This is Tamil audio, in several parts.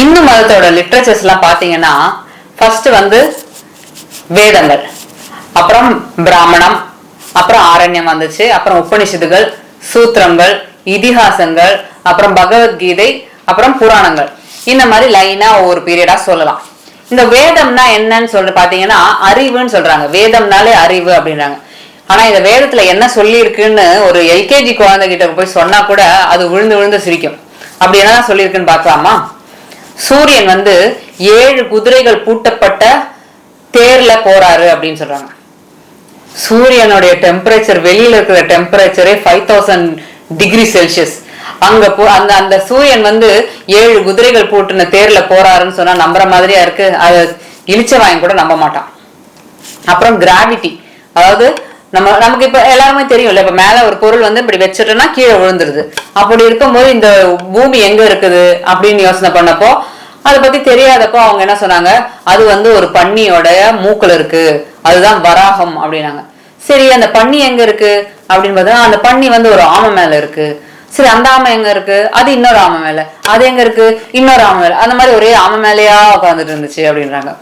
இந்து மதத்தோட லிட்ரேச்சர்ஸ் எல்லாம் பாத்தீங்கன்னா ஃபர்ஸ்ட் வந்து வேதங்கள் அப்புறம் பிராமணம் அப்புறம் ஆரண்யம் வந்துச்சு அப்புறம் உபனிஷத்துகள் சூத்திரங்கள் இதிகாசங்கள் அப்புறம் பகவத்கீதை அப்புறம் புராணங்கள். இந்த மாதிரி லைனா ஒவ்வொரு பீரியடா சொல்லலாம். இந்த வேதம்னா என்னன்னு சொல்லிட்டு பாத்தீங்கன்னா அறிவுன்னு சொல்றாங்க. வேதம்னாலே அறிவு அப்படின்றாங்க. ஆனா இந்த வேதத்துல என்ன சொல்லி இருக்குன்னு ஒரு எல்கேஜி குழந்தை கிட்ட போய் சொன்னா கூட அது விழுந்து விழுந்து சிரிக்கும். அப்படி என்னதான் சொல்லியிருக்குன்னு பார்க்கலாமா? சூரியன் வந்து ஏழு குதிரைகள் பூட்டப்பட்ட தேர்ல போறாரு அப்படின்னு சொல்றாங்க. சூரியனுடைய டெம்பரேச்சர் வெளியில இருக்கிற டெம்பரேச்சரே ஃபைவ் தௌசண்ட் டிகிரி செல்சியஸ் அங்க போ அந்த அந்த சூரியன் வந்து ஏழு குதிரைகள் பூட்டின தேர்ல போறாருன்னு சொன்னா நம்புற மாதிரியா இருக்கு. அது வாங்கி கூட நம்ப மாட்டான். அப்புறம் கிராவிட்டி அதாவது நம்ம நமக்கு இப்ப எல்லாருமே தெரியும்ல இப்ப மேல ஒரு பொருள் வந்து இப்படி வச்சுட்டோம்னா கீழே விழுந்துருது. அப்படி இருக்கும்போது இந்த பூமி எங்க இருக்குது அப்படின்னு யோசனை பண்ணப்போ அதை பத்தி தெரியாதப்போ அவங்க என்ன சொன்னாங்க? அது வந்து ஒரு பன்னியோட மூக்குல இருக்கு. அதுதான் வராகம் அப்படின்னாங்க. சரி அந்த பன்னி எங்க இருக்கு? அப்படின்னு பார்த்தா அந்த பன்னி வந்து ஒரு ஆமை மேல இருக்கு. சரி அந்த ஆமை எங்க இருக்கு? அது இன்னொரு ஆமை மேல. அது எங்க இருக்கு? இன்னொரு ஆமை மேல. அந்த மாதிரி ஒரே ஆமை மேலேயா உட்காந்துட்டு இருந்துச்சு அப்படின்றாங்க.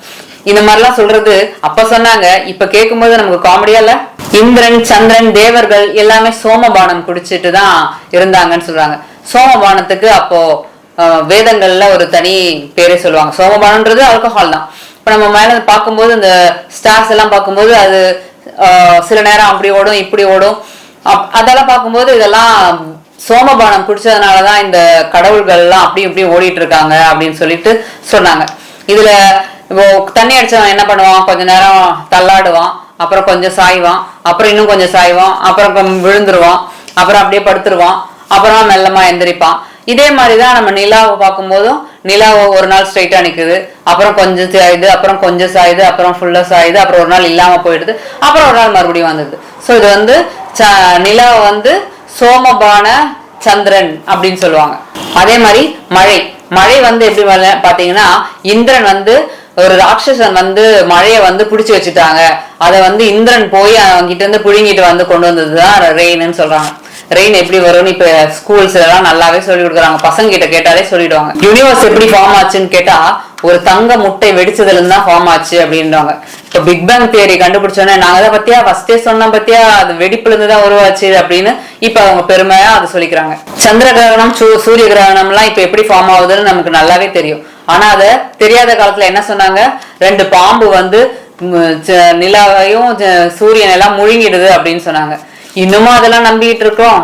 இந்த மாதிரிலாம் சொல்றது அப்ப சொன்னாங்க. இப்ப கேட்கும்போது நமக்கு காமெடியா இல்லை? இந்திரன் சந்திரன் தேவர்கள் எல்லாமே சோமபானம் குடிச்சிட்டு தான் இருந்தாங்கன்னு சொல்றாங்க. சோமபானத்துக்கு அப்போ வேதங்கள்ல ஒரு தனி பேரே சொல்லுவாங்க. சோமபானம்ன்றது ஆல்கஹால் தான். இப்ப நம்ம மேல பார்க்கும்போது இந்த ஸ்டார்ஸ் எல்லாம் பார்க்கும்போது அது சில நேரம் அப்படி ஓடும் இப்படி ஓடும். அப்- அதெல்லாம் பார்க்கும்போது இதெல்லாம் சோமபானம் குடிச்சதுனாலதான் இந்த கடவுள்கள் எல்லாம் அப்படி இப்படி ஓடிட்டு இருக்காங்க அப்படின்னு சொல்லிட்டு சொன்னாங்க. இதுல இப்போ தண்ணி அடிச்சவன் என்ன பண்ணுவான்? கொஞ்ச நேரம் தள்ளாடுவான். அப்புறம் கொஞ்சம் சாய்வான் அப்புறம் இன்னும் கொஞ்சம் சாய்வான் அப்புறம் விழுந்துருவான் அப்புறம் அப்படியே படுத்துருவான் அப்புறம் மெல்லமா எந்திரிப்பான். இதே மாதிரிதான் நம்ம நிலாவை பார்க்கும்போதும் நிலாவை ஒரு நாள் ஸ்ட்ரைட்டா நிக்குது. அப்புறம் கொஞ்சம் சாயுது அப்புறம் கொஞ்சம் சாயுது அப்புறம் ஃபுல்லா சாயுது அப்புறம் ஒரு நாள் இல்லாம போயிடுது. அப்புறம் ஒரு நாள் மறுபடியும் வந்துடுது. ஸோ இது வந்து ச- நிலாவை வந்து சோமபான சந்திரன் அப்படின்னு சொல்லுவாங்க. அதே மாதிரி மழை. மழை வந்து எப்படி பார்த்தீங்கன்னா பாத்தீங்கன்னா இந்திரன் வந்து ஒரு ராட்சசன் வந்து மழையை வந்து பிடிச்சி வச்சுட்டாங்க. அதை வந்து இந்திரன் போய் அவங்கிட்ட இருந்து புழுங்கிட்டு வந்து கொண்டு வந்ததுதான் ரெயின்னு சொல்றாங்க. ரெயின் எப்படி வரும்னு இப்ப ஸ்கூல்ஸ் எல்லாம் நல்லாவே சொல்லி கொடுக்குறாங்க. பசங்க கிட்ட கேட்டாலே சொல்லிடுவாங்க. யூனிவர்ஸ் எப்படி ஃபார்ம் ஆச்சுன்னு கேட்டா ஒரு தங்க முட்டை வெடிச்சதுல இருந்து தான் ஃபார்ம் ஆச்சு அப்படின்றாங்க. இப்ப பிக் பேங் தியரி கண்டுபிடிச்சோன்னே நாங்க தான் பத்தியா? ஃபர்ஸ்டே சொன்னோம் பத்தியா? அது வெடிப்புல இருந்து தான் உருவாச்சு அப்படின்னு இப்ப அவங்க பெருமையா அதை சொல்லிக்கிறாங்க. சந்திர கிரகணம் சூ- சூரிய கிரகணம் எல்லாம் இப்ப எப்படி ஃபார்ம் ஆகுதுன்னு நமக்கு நல்லாவே தெரியும். ஆனா அத தெரியாத காலத்துல என்ன சொன்னாங்க? ரெண்டு பாம்பு வந்து நிலாவையும் சூரியன் எல்லாம் முழுங்கிடுது அப்படின்னு சொன்னாங்க. இன்னுமும் அதெல்லாம் நம்பிக்கிட்டு இருக்கோம்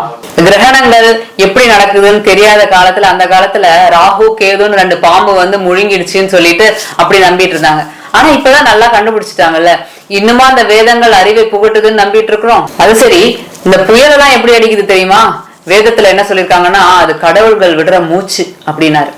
கிரகணங்கள் எப்படி நடக்குதுன்னு தெரியாத காலத்துல அந்த காலத்துல ராகு கேதுன்னு ரெண்டு பாம்பு வந்து முழுங்கிடுச்சுன்னு சொல்லிட்டு அப்படி நம்பிட்டு இருந்தாங்க. ஆனா இப்பதான் நல்லா கண்டுபிடிச்சிட்டாங்கல்ல. இன்னுமா அந்த வேதங்கள் அறிவை புகட்டுதுன்னு நம்பிட்டு இருக்கிறோம்? அது சரி இந்த புயலெல்லாம் எப்படி அடிக்குது தெரியுமா? வேதத்துல என்ன சொல்லிருக்காங்கன்னா அது கடவுள்கள் விடுற மூச்சு அப்படின்னாரு.